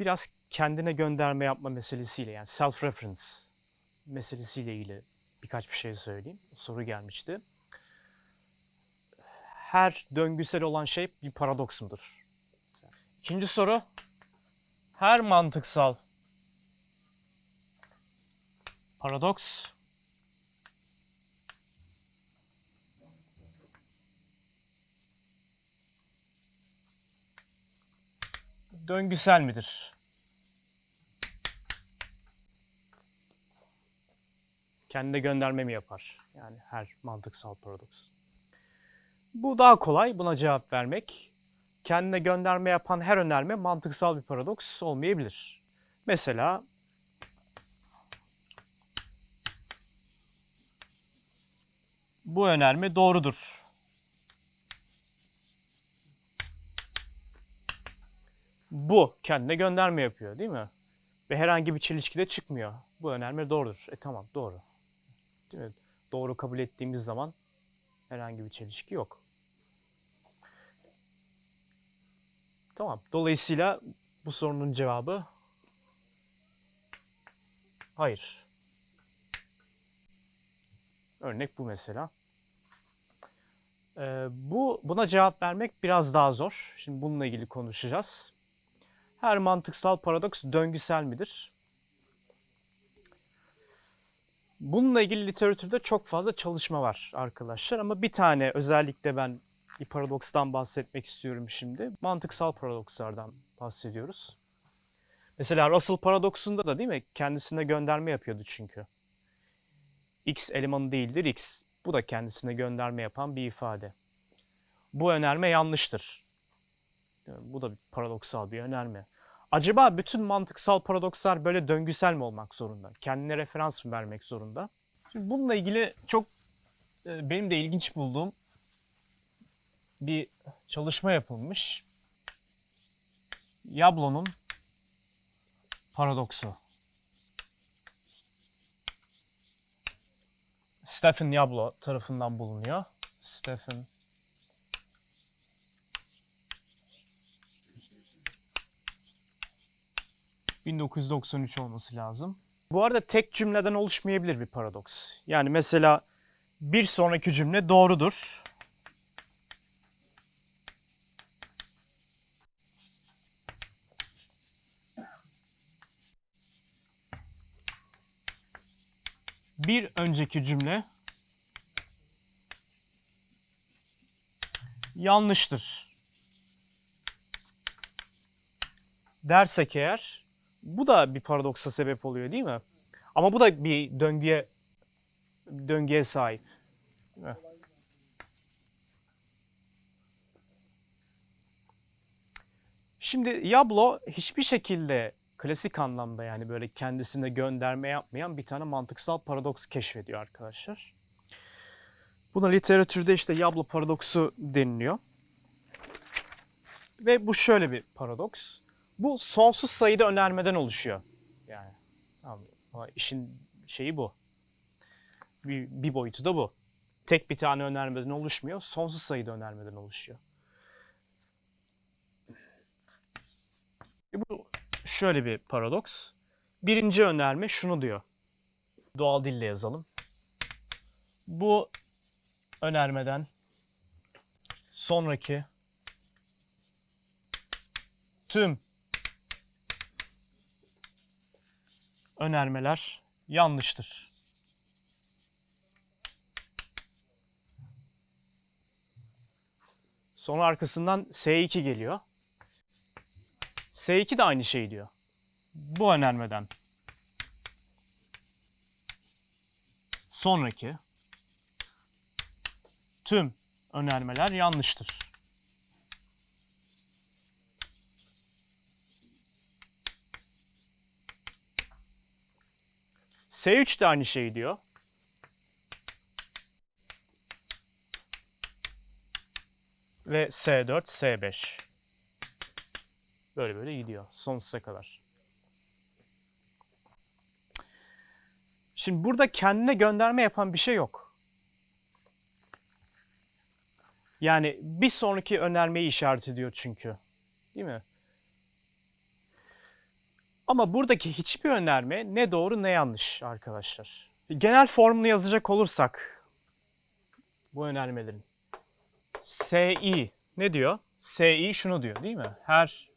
biraz kendine gönderme yapma meselesiyle yani self reference meselesiyle ilgili birkaç bir şey söyleyeyim. Soru gelmişti. Her döngüsel olan şey bir paradoks mudur? İkinci soru. Her mantıksal paradoks döngüsel midir? Kendine gönderme mi yapar? Yani her mantıksal paradoks. Bu daha kolay buna cevap vermek. Kendine gönderme yapan her önerme mantıksal bir paradoks olmayabilir. Mesela bu önerme doğrudur. Bu kendine gönderme yapıyor değil mi? Ve herhangi bir çelişkide çıkmıyor. Bu önerme doğrudur. E tamam doğru. Değil mi? Doğru kabul ettiğimiz zaman herhangi bir çelişki yok. Tamam. Dolayısıyla bu sorunun cevabı hayır. Örnek bu mesela. Ee, bu buna cevap vermek biraz daha zor. Şimdi bununla ilgili konuşacağız. Her mantıksal paradoks döngüsel midir? Bununla ilgili literatürde çok fazla çalışma var arkadaşlar ama bir tane özellikle ben bir paradokstan bahsetmek istiyorum şimdi. Mantıksal paradokslardan bahsediyoruz. Mesela Russell paradoksunda da değil mi? Kendisine gönderme yapıyordu çünkü. X elemanı değildir X. Bu da kendisine gönderme yapan bir ifade. Bu önerme yanlıştır. Bu da bir paradoksal bir önerme. Acaba bütün mantıksal paradokslar böyle döngüsel mi olmak zorunda? Kendine referans mı vermek zorunda? Şimdi bununla ilgili çok e, benim de ilginç bulduğum bir çalışma yapılmış. Yablon'un paradoksu. Stephen Yablo tarafından bulunuyor. Stephen 1993 olması lazım. Bu arada tek cümleden oluşmayabilir bir paradoks. Yani mesela bir sonraki cümle doğrudur. Bir önceki cümle yanlıştır. Dersek eğer bu da bir paradoksa sebep oluyor değil mi? Ama bu da bir döngüye döngüye sahip. Şimdi Yablo hiçbir şekilde klasik anlamda yani böyle kendisine gönderme yapmayan bir tane mantıksal paradoks keşfediyor arkadaşlar. Buna literatürde işte Yablo paradoksu deniliyor. Ve bu şöyle bir paradoks. Bu sonsuz sayıda önermeden oluşuyor. Yani ama işin şeyi bu. Bir, bir boyutu da bu. Tek bir tane önermeden oluşmuyor, sonsuz sayıda önermeden oluşuyor. E bu şöyle bir paradoks. Birinci önerme şunu diyor. Doğal dille yazalım. Bu önermeden sonraki tüm önermeler yanlıştır. Sonra arkasından S2 geliyor. S2 de aynı şey diyor. Bu önermeden sonraki tüm önermeler yanlıştır. S3 de aynı şeyi diyor. Ve S4, S5. Böyle böyle gidiyor sonsuza kadar. Şimdi burada kendine gönderme yapan bir şey yok. Yani bir sonraki önermeyi işaret ediyor çünkü. Değil mi? Ama buradaki hiçbir önerme ne doğru ne yanlış arkadaşlar. Genel formunu yazacak olursak bu önermelerin SI ne diyor? SI şunu diyor değil mi? Her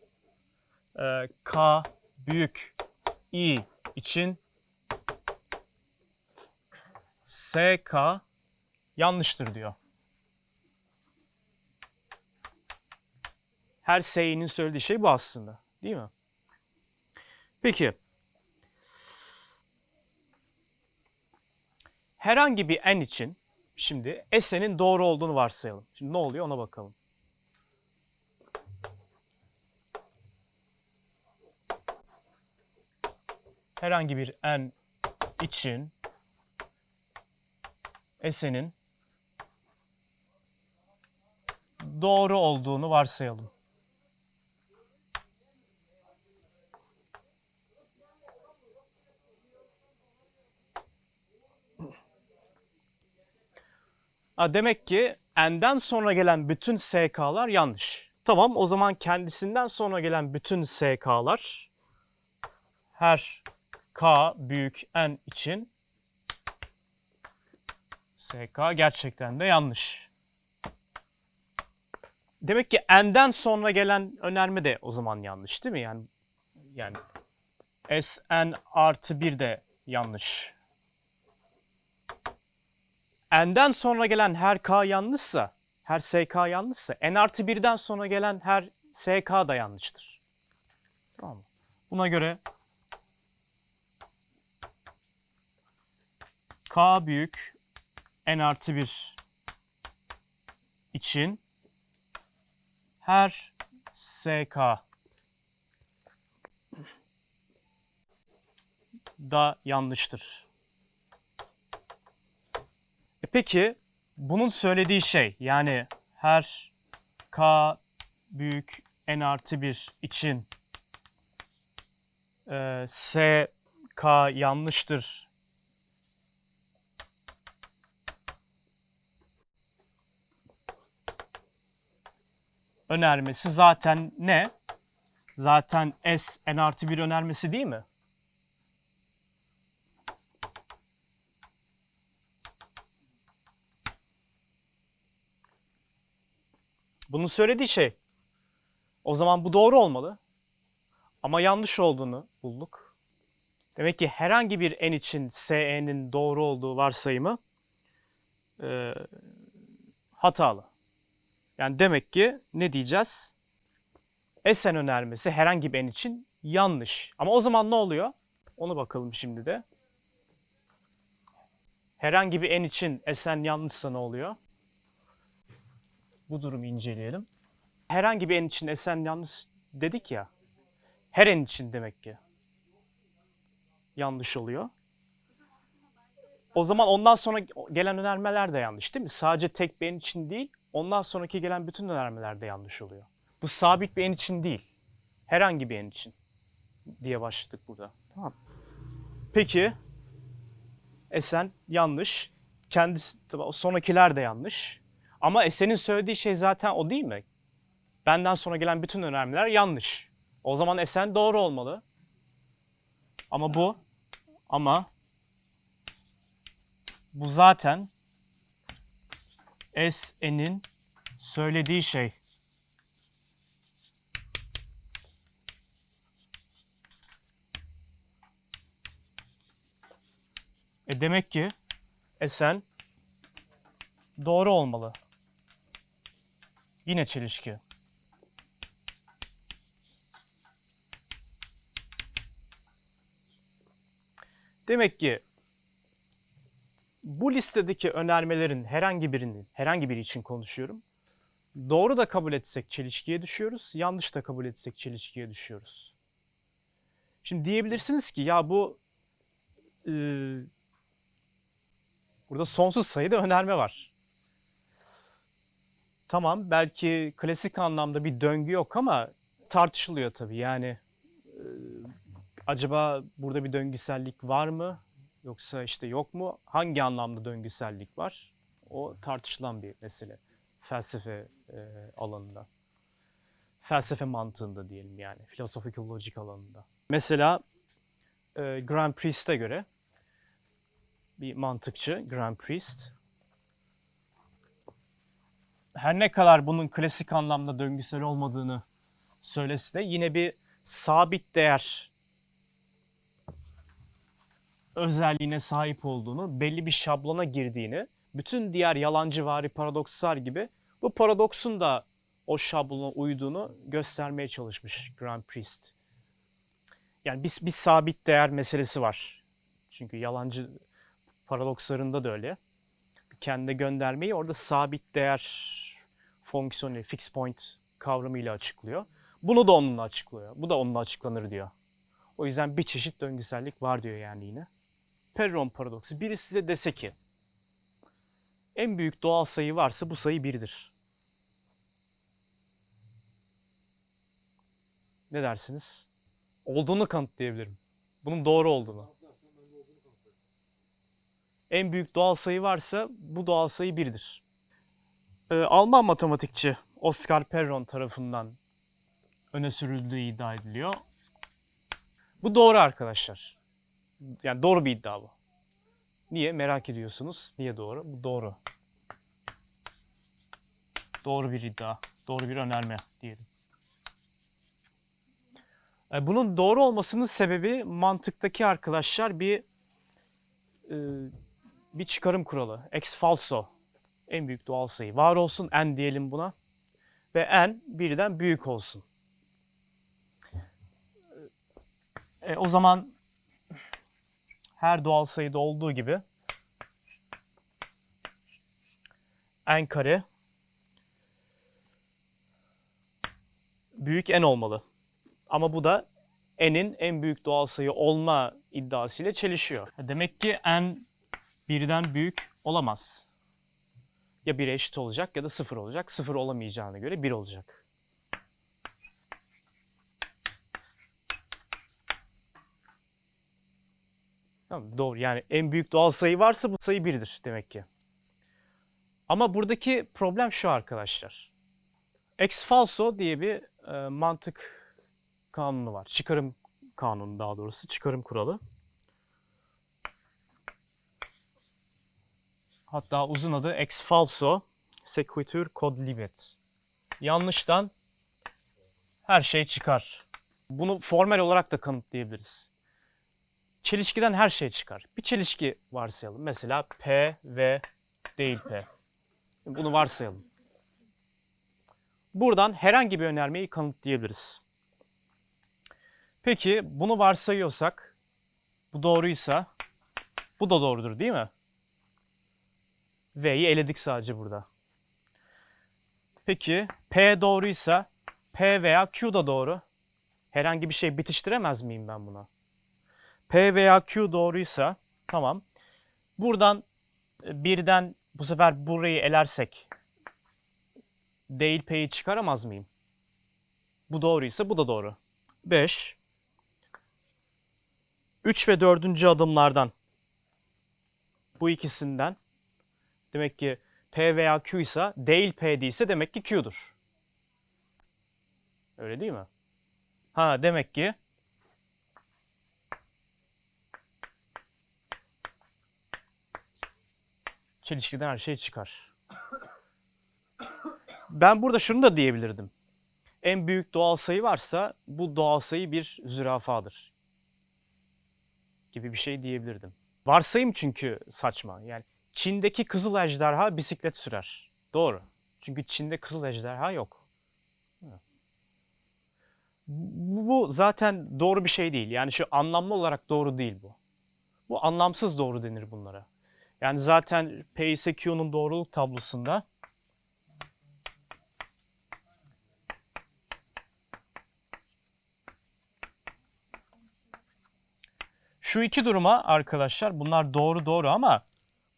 e, K büyük I için SK yanlıştır diyor. Her SI'nin söylediği şey bu aslında. Değil mi? Peki. Herhangi bir n için şimdi S'nin doğru olduğunu varsayalım. Şimdi ne oluyor ona bakalım. Herhangi bir n için S'nin doğru olduğunu varsayalım. Ha, demek ki n'den sonra gelen bütün sk'lar yanlış. Tamam o zaman kendisinden sonra gelen bütün sk'lar her k büyük n için sk gerçekten de yanlış. Demek ki n'den sonra gelen önerme de o zaman yanlış değil mi? Yani yani sn artı 1 de yanlış. N'den sonra gelen her k yanlışsa, her sk yanlışsa, n artı 1'den sonra gelen her sk da yanlıştır. Tamam mı? Buna göre k büyük n artı 1 için her sk da yanlıştır. E peki bunun söylediği şey yani her k büyük n artı 1 için e, s k yanlıştır önermesi zaten ne? Zaten S n artı 1 önermesi değil mi? Bunun söylediği şey. O zaman bu doğru olmalı. Ama yanlış olduğunu bulduk. Demek ki herhangi bir n için SE'nin doğru olduğu varsayımı e, hatalı. Yani demek ki ne diyeceğiz? Esen önermesi herhangi bir n için yanlış. Ama o zaman ne oluyor? Onu bakalım şimdi de. Herhangi bir n için esen yanlışsa ne oluyor? Bu durumu inceleyelim. Herhangi bir n için esen yanlış dedik ya. Her n için demek ki yanlış oluyor. O zaman ondan sonra gelen önermeler de yanlış değil mi? Sadece tek bir n için değil, ondan sonraki gelen bütün önermeler de yanlış oluyor. Bu sabit bir n için değil. Herhangi bir n için diye başladık burada. Tamam. Peki Esen yanlış. Kendisi tabii sonrakiler de yanlış. Ama Esen'in söylediği şey zaten o değil mi? Benden sonra gelen bütün önermeler yanlış. O zaman Esen doğru olmalı. Ama bu ama bu zaten S'nin söylediği şey. E demek ki S'n doğru olmalı. Yine çelişki. Demek ki bu listedeki önermelerin herhangi birinin, herhangi biri için konuşuyorum. Doğru da kabul etsek çelişkiye düşüyoruz, yanlış da kabul etsek çelişkiye düşüyoruz. Şimdi diyebilirsiniz ki ya bu e, burada sonsuz sayıda önerme var. Tamam belki klasik anlamda bir döngü yok ama tartışılıyor tabii. Yani e, acaba burada bir döngüsellik var mı? Yoksa işte yok mu? Hangi anlamda döngüsellik var? O tartışılan bir mesele felsefe e, alanında. felsefe mantığında diyelim yani. Philosophical logic alanında. Mesela e, Grand Priest'e göre bir mantıkçı Grand Priest her ne kadar bunun klasik anlamda döngüsel olmadığını söylese de yine bir sabit değer özelliğine sahip olduğunu, belli bir şablona girdiğini, bütün diğer yalancıvari paradokslar gibi bu paradoksun da o şablona uyduğunu göstermeye çalışmış Grand Priest. Yani bir, bir sabit değer meselesi var. Çünkü yalancı paradokslarında da öyle. Kendine göndermeyi orada sabit değer fonksiyonu, fix point kavramıyla açıklıyor. Bunu da onunla açıklıyor. Bu da onunla açıklanır diyor. O yüzden bir çeşit döngüsellik var diyor yani yine. Perron paradoksu. Biri size dese ki en büyük doğal sayı varsa bu sayı 1'dir. Ne dersiniz? Olduğunu kanıtlayabilirim. Bunun doğru olduğunu. En büyük doğal sayı varsa bu doğal sayı 1'dir. Ee, Alman matematikçi Oskar Perron tarafından öne sürüldüğü iddia ediliyor. Bu doğru arkadaşlar. Yani doğru bir iddia bu. Niye? Merak ediyorsunuz. Niye doğru? Bu doğru. Doğru bir iddia. Doğru bir önerme diyelim. E, Bunun doğru olmasının sebebi mantıktaki arkadaşlar bir e, bir çıkarım kuralı. Ex falso. En büyük doğal sayı. Var olsun n diyelim buna. Ve n birden büyük olsun. E, o zaman her doğal sayıda olduğu gibi n kare büyük n olmalı. Ama bu da n'in en büyük doğal sayı olma iddiasıyla çelişiyor. Demek ki n birden büyük olamaz. Ya 1'e eşit olacak ya da 0 olacak. 0 olamayacağına göre 1 olacak. Tamam, doğru. Yani en büyük doğal sayı varsa bu sayı 1'dir demek ki. Ama buradaki problem şu arkadaşlar. Ex falso diye bir e, mantık kanunu var. Çıkarım kanunu daha doğrusu. Çıkarım kuralı. Hatta uzun adı ex falso sequitur quod libet. Yanlıştan her şey çıkar. Bunu formel olarak da kanıtlayabiliriz. Çelişkiden her şey çıkar. Bir çelişki varsayalım. Mesela P ve değil P. Bunu varsayalım. Buradan herhangi bir önermeyi kanıtlayabiliriz. Peki bunu varsayıyorsak bu doğruysa bu da doğrudur değil mi? V'yi eledik sadece burada. Peki P doğruysa P veya Q da doğru. Herhangi bir şey bitiştiremez miyim ben buna? P veya Q doğruysa tamam. Buradan e, birden bu sefer burayı elersek değil P'yi çıkaramaz mıyım? Bu doğruysa bu da doğru. 5 3 ve 4. adımlardan bu ikisinden demek ki P veya Q ise değil P değilse demek ki Q'dur. Öyle değil mi? Ha demek ki çelişkiden her şey çıkar. Ben burada şunu da diyebilirdim. En büyük doğal sayı varsa bu doğal sayı bir zürafadır. Gibi bir şey diyebilirdim. Varsayım çünkü saçma. Yani Çin'deki kızıl ejderha bisiklet sürer. Doğru. Çünkü Çin'de kızıl ejderha yok. Bu zaten doğru bir şey değil. Yani şu anlamlı olarak doğru değil bu. Bu anlamsız doğru denir bunlara. Yani zaten P ise Q'nun doğruluk tablosunda şu iki duruma arkadaşlar bunlar doğru doğru ama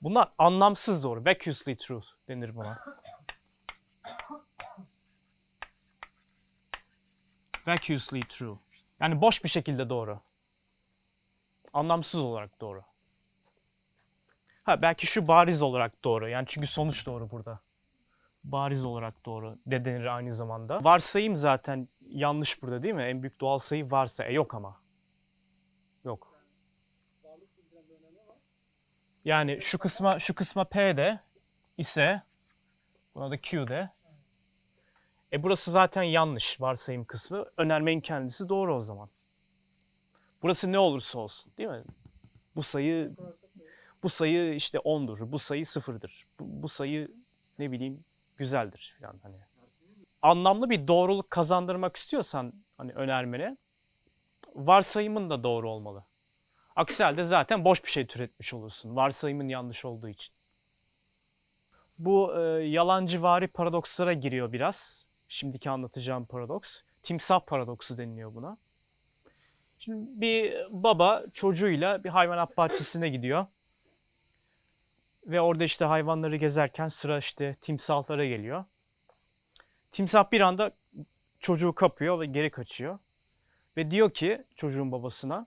bunlar anlamsız doğru. Vacuously true denir buna. Vacuously true. Yani boş bir şekilde doğru. Anlamsız olarak doğru. Ha belki şu bariz olarak doğru. Yani çünkü sonuç doğru burada. bariz olarak doğru de denir aynı zamanda. Varsayım zaten yanlış burada değil mi? En büyük doğal sayı varsa. E yok ama. Yok. Yani şu kısma şu kısma P de ise buna da Q de. E burası zaten yanlış varsayım kısmı. Önermenin kendisi doğru o zaman. Burası ne olursa olsun değil mi? Bu sayı bu sayı işte 10'dur. Bu sayı 0'dır. Bu, bu sayı ne bileyim güzeldir falan hani. Anlamlı bir doğruluk kazandırmak istiyorsan hani önermene varsayımın da doğru olmalı. Aksi halde zaten boş bir şey türetmiş olursun. Varsayımın yanlış olduğu için. Bu e, yalancıvari paradokslara giriyor biraz. Şimdiki anlatacağım paradoks. Timsah paradoksu deniliyor buna. Şimdi bir baba çocuğuyla bir hayvanat bahçesine gidiyor. Ve orada işte hayvanları gezerken sıra işte timsahlara geliyor. Timsah bir anda çocuğu kapıyor ve geri kaçıyor. Ve diyor ki çocuğun babasına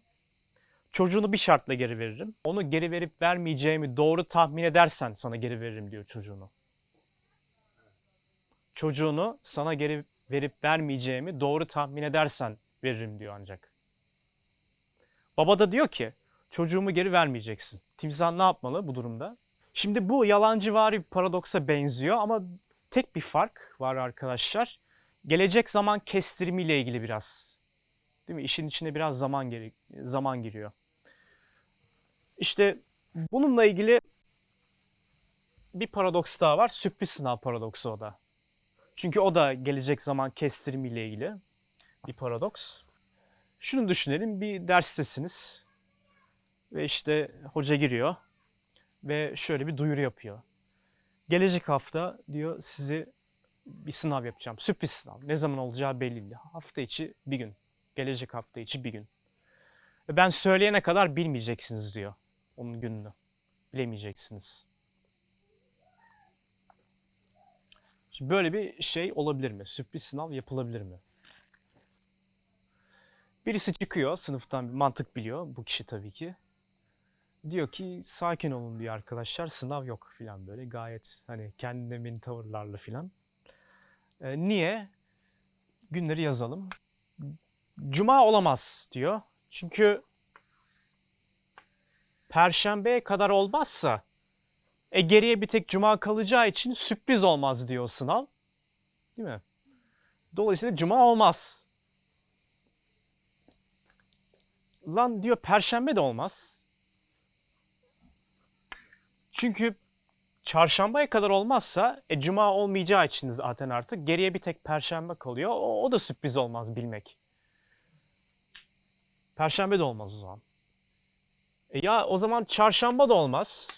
çocuğunu bir şartla geri veririm. Onu geri verip vermeyeceğimi doğru tahmin edersen sana geri veririm diyor çocuğunu. Çocuğunu sana geri verip vermeyeceğimi doğru tahmin edersen veririm diyor ancak. Baba da diyor ki çocuğumu geri vermeyeceksin. Timsah ne yapmalı bu durumda? Şimdi bu yalancıvari bir paradoksa benziyor ama tek bir fark var arkadaşlar. Gelecek zaman kestirimiyle ilgili biraz. Değil mi? İşin içine biraz zaman geri, zaman giriyor. İşte bununla ilgili bir paradoks daha var. Sürpriz sınav paradoksu o da. Çünkü o da gelecek zaman kestirimiyle ilgili bir paradoks. Şunu düşünelim. Bir derstesiniz. Ve işte hoca giriyor ve şöyle bir duyuru yapıyor. Gelecek hafta diyor sizi bir sınav yapacağım. Sürpriz sınav. Ne zaman olacağı belli değil. Hafta içi bir gün. Gelecek hafta içi bir gün. Ben söyleyene kadar bilmeyeceksiniz diyor. Onun gününü. Bilemeyeceksiniz. Şimdi böyle bir şey olabilir mi? Sürpriz sınav yapılabilir mi? Birisi çıkıyor sınıftan bir mantık biliyor. Bu kişi tabii ki diyor ki sakin olun diyor arkadaşlar sınav yok filan böyle gayet hani kendine emin tavırlarla filan. E, niye? Günleri yazalım. Cuma olamaz diyor. Çünkü Perşembeye kadar olmazsa e geriye bir tek cuma kalacağı için sürpriz olmaz diyor sınav. Değil mi? Dolayısıyla cuma olmaz. Lan diyor perşembe de olmaz. Çünkü çarşambaya kadar olmazsa e, cuma olmayacağı için zaten artık geriye bir tek perşembe kalıyor. O, o da sürpriz olmaz bilmek. Perşembe de olmaz o zaman. E, ya o zaman çarşamba da olmaz.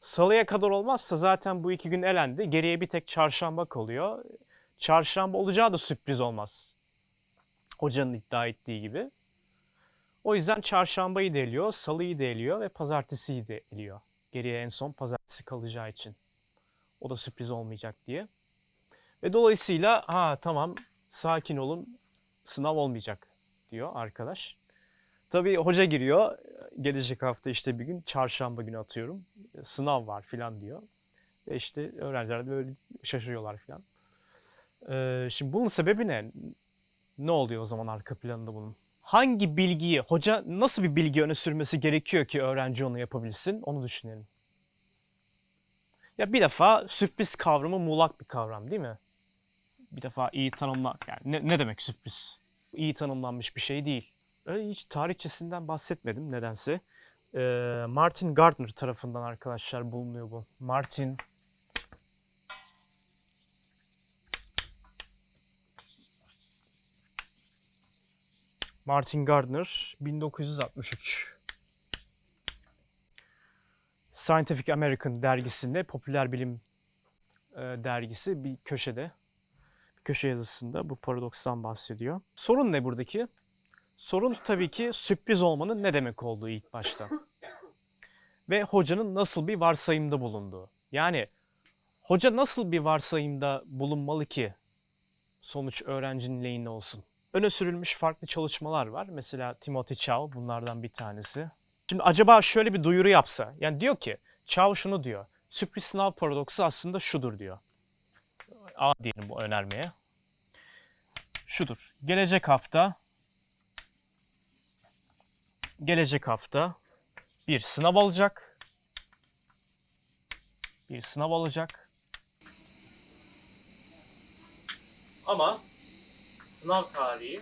Salıya kadar olmazsa zaten bu iki gün elendi. Geriye bir tek çarşamba kalıyor. Çarşamba olacağı da sürpriz olmaz. Hocanın iddia ettiği gibi. O yüzden çarşambayı da salıyı da ve pazartesiyi de eliyor. Geriye en son pazartesi kalacağı için. O da sürpriz olmayacak diye. Ve dolayısıyla ha tamam sakin olun sınav olmayacak diyor arkadaş. Tabii hoca giriyor. Gelecek hafta işte bir gün çarşamba günü atıyorum. Sınav var filan diyor. Ve işte öğrenciler de böyle şaşırıyorlar filan. Ee, şimdi bunun sebebi ne? Ne oluyor o zaman arka planında bunun? Hangi bilgiyi, hoca nasıl bir bilgi öne sürmesi gerekiyor ki öğrenci onu yapabilsin? Onu düşünelim. Ya bir defa sürpriz kavramı muğlak bir kavram değil mi? Bir defa iyi tanımla yani ne, ne demek sürpriz? İyi tanımlanmış bir şey değil. Hiç tarihçesinden bahsetmedim nedense. Ee, Martin Gardner tarafından arkadaşlar bulunuyor bu. Martin Martin Gardner 1963 Scientific American dergisinde popüler bilim e, dergisi bir köşede bir köşe yazısında bu paradokstan bahsediyor. Sorun ne buradaki? Sorun tabii ki sürpriz olmanın ne demek olduğu ilk başta. Ve hocanın nasıl bir varsayımda bulunduğu. Yani hoca nasıl bir varsayımda bulunmalı ki sonuç öğrencinin lehine olsun? Öne sürülmüş farklı çalışmalar var. Mesela Timothy Chow bunlardan bir tanesi. Şimdi acaba şöyle bir duyuru yapsa. Yani diyor ki Chow şunu diyor. Sürpriz sınav paradoksu aslında şudur diyor. A diyelim bu önermeye. Şudur. Gelecek hafta gelecek hafta bir sınav olacak. Bir sınav olacak. Ama sınav tarihi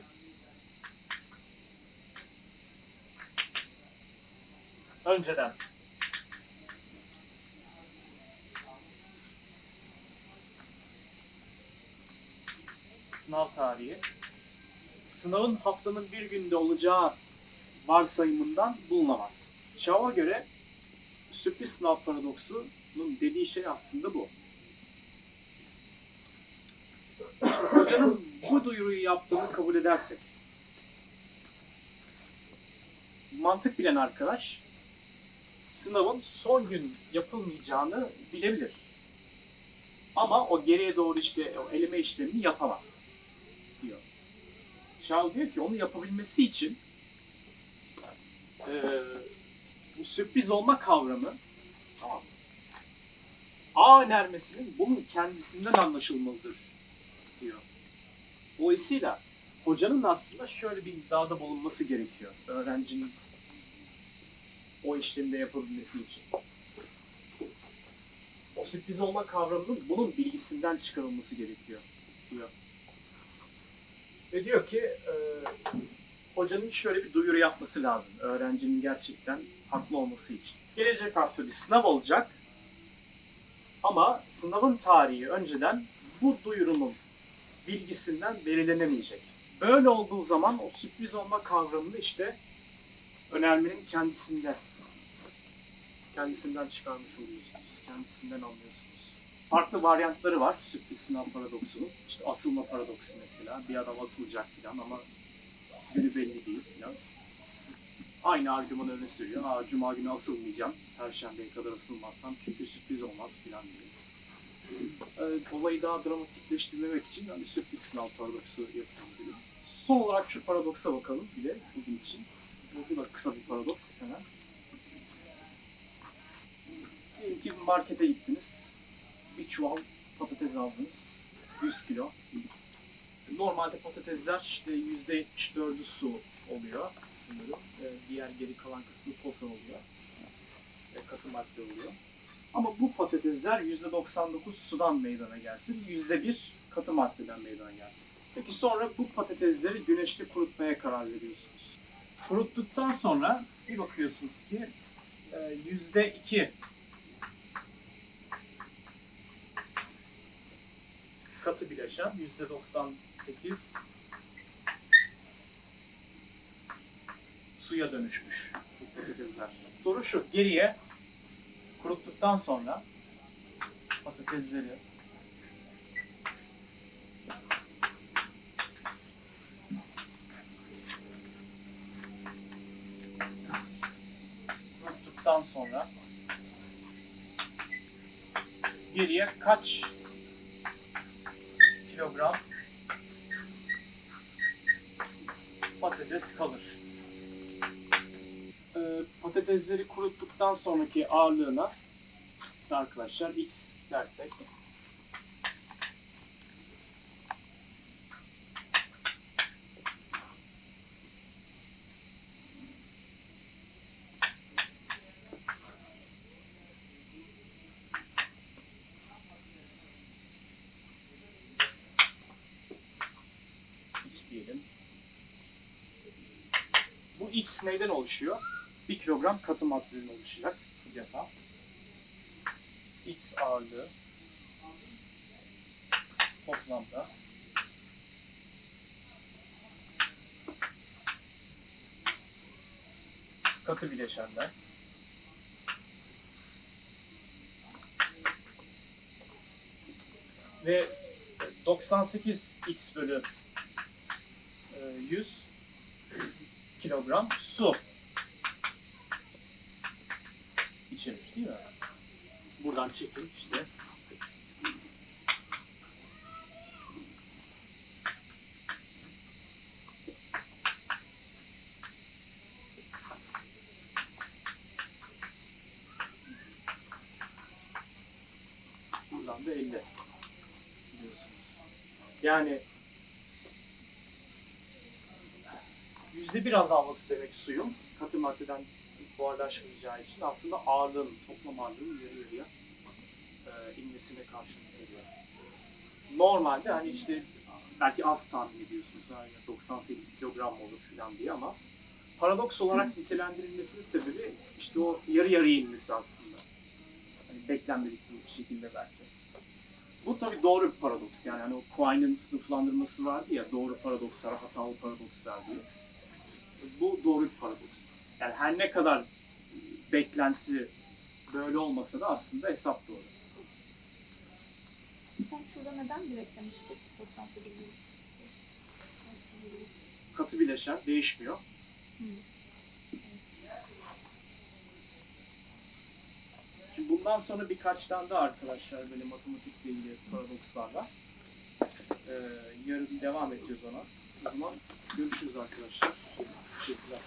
önceden sınav tarihi sınavın haftanın bir günde olacağı varsayımından bulunamaz. Çağ'a göre sürpriz sınav paradoksunun dediği şey aslında bu. Hocanın bu duyuruyu yaptığını kabul edersek mantık bilen arkadaş sınavın son gün yapılmayacağını bilebilir. Ama o geriye doğru işte o eleme işlemini yapamaz diyor. Charles diyor ki onu yapabilmesi için eee, bu sürpriz olma kavramı tamam? A önermesinin bunun kendisinden anlaşılmalıdır diyor. Dolayısıyla hocanın aslında şöyle bir iddiada bulunması gerekiyor. Öğrencinin o işlemde yapabilmesi için. O sürpriz olma kavramının bunun bilgisinden çıkarılması gerekiyor diyor. Ve diyor ki e, hocanın şöyle bir duyuru yapması lazım. Öğrencinin gerçekten haklı olması için. Gelecek hafta bir sınav olacak. Ama sınavın tarihi önceden bu duyurunun bilgisinden belirlenemeyecek. Böyle olduğu zaman o sürpriz olma kavramını işte önermenin kendisinde kendisinden çıkarmış oluyorsunuz. Kendisinden anlıyorsunuz. Farklı varyantları var sürpriz sınav paradoksunun. İşte asılma paradoksu mesela. Bir adam asılacak falan ama günü belli değil falan. Aynı argümanı öne sürüyor. Aa cuma günü asılmayacağım. Perşembeye kadar asılmazsam çünkü sürpriz olmaz falan diyor. Ee, olayı daha dramatikleştirmemek için hani sürpriz sınav paradoksu yapıyorum dedim. Son olarak şu paradoksa bakalım bir de bugün için. Bu da kısa bir paradoks hemen. Diyelim ki markete gittiniz. Bir çuval patates aldınız. 100 kilo. Normalde patatesler işte %74'ü su oluyor sanırım. E, diğer geri kalan kısmı posa oluyor. E, katı madde oluyor. Ama bu patatesler %99 sudan meydana gelsin, %1 katı maddeden meydana gelsin. Peki sonra bu patatesleri güneşte kurutmaya karar veriyorsunuz. Kuruttuktan sonra bir bakıyorsunuz ki e, %2 katı bileşen %90 8 suya dönüşmüş bu patatesler. Soru şu, geriye kuruttuktan sonra patatesleri kuruttuktan sonra geriye kaç patatesleri kuruttuktan sonraki ağırlığına arkadaşlar x dersek diyelim. Bu x neyden oluşuyor? 1 kilogram katı maddeden oluşacak defa. X ağırlığı toplamda katı bileşenler ve 98 x bölü e, 100 kilogram su içermiş değil mi? Buradan çekin işte. Buradan da 50. Biliyorsunuz. Yani yüzde bir azalması demek suyun katı maddeden buharlaşmayacağı için aslında ağırlığın, toplam ağırlığın yarı yarıya e, inmesine karşılık geliyor. Normalde hani işte belki az tahmin ediyorsunuz. Yani 98 kilogram olur falan diye ama paradoks olarak nitelendirilmesinin sebebi işte o yarı yarıya inmesi aslında. Hani beklenmedik bir şekilde belki. Bu tabii doğru bir paradoks. Yani hani o Quine'ın sınıflandırması vardı ya doğru paradokslar, hatalı paradokslar diye. Bu doğru bir paradoks. Yani her ne kadar beklenti böyle olmasa da aslında hesap doğru. Sen şurada neden? 98 yıl. Katı bileşen değişmiyor. Hı. Şimdi bundan sonra birkaç tane daha arkadaşlar böyle matematikle ilgili paradokslarla ee, yarın devam edeceğiz ona. O zaman görüşürüz arkadaşlar. Teşekkürler.